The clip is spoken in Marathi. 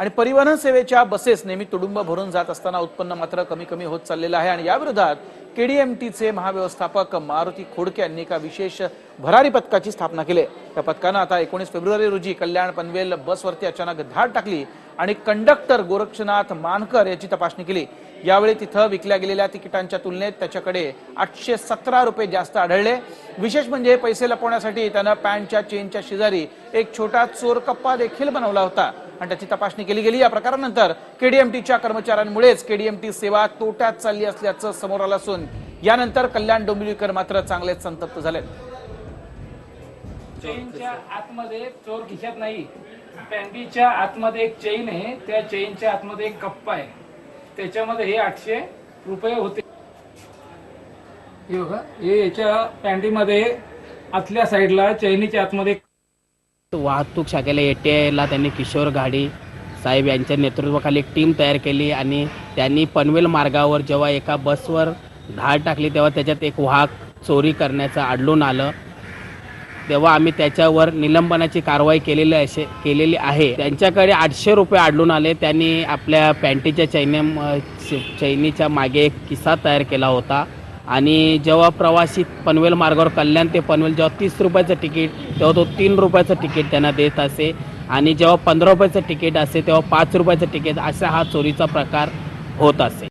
आणि परिवहन सेवेच्या बसेस नेहमी तुडुंब भरून जात असताना उत्पन्न मात्र कमी कमी होत चाललेलं आहे. आणि याविरोधात केडीएमटीचे महाव्यवस्थापक मारुती खोडके यांनी एका विशेष भरारी पथकाची स्थापना केली. त्या या पथकानं आता एकोणीस फेब्रुवारी रोजी कल्याण पनवेल बसवरती अचानक धाड टाकली आणि कंडक्टर गोरक्षनाथ मानकर याची तपासणी केली. यावेळी तिथं विकल्या गेलेल्या तिकिटांच्या तुलनेत त्याच्याकडे आठशे सतरा रुपये जास्त आढळले. विशेष म्हणजे पैसे लपवण्यासाठी त्यानं पॅन्टच्या चेनच्या शेजारी एक छोटा चोरकप्पा देखील बनवला होता. आणि त्याची तपासणी केली गेली. या प्रकारानंतर केडीएमटीच्या कर्मचाऱ्यांमुळेच केडीएमटी सेवा तोट्यात चालली असल्याचं समोर आलं असून यानंतर कल्याण डोंबिवलीकर मात्र चांगलेच संतप्त झालेत. चेनच्या आतमध्ये चोर खिशात नाही. पॅन्टीच्या आतमध्ये एक चेन आहे. त्या चेनच्या आतमध्ये एक कप्पा आहे. त्याच्यामध्ये हे आठशे रुपये होते. हे याच्या पॅन्टीमध्ये आतल्या साईडला चैनीच्या आतमध्ये वाहतूक शाखेला एटीआयला त्यांनी किशोर गाडी साहेब यांच्या नेतृत्वाखाली एक टीम तयार केली आणि त्यांनी पनवेल मार्गावर जेव्हा एका बसवर धाड टाकली तेव्हा त्याच्यात एक वाहक चोरी करण्याचं आढळून आलं. तेव्हा आम्ही त्याच्यावर निलंबनाची कारवाई केलेली असे केलेली आहे. त्यांच्याकडे आठशे रुपये आढळून आले. त्यांनी आपल्या पॅन्टीच्या चैने चैनीच्या मागे एक किस्सा तयार केला होता. आणि जेव्हा प्रवासी पनवेल मार्गावर कल्याण ते पनवेल जेव्हा तीस रुपयाचं तिकीट तेव्हा तो तीन रुपयाचं तिकीट त्यांना देत असे. आणि जेव्हा पंधरा रुपयाचं तिकीट असे तेव्हा पाच रुपयाचं तिकीट असा हा चोरीचा प्रकार होत असे.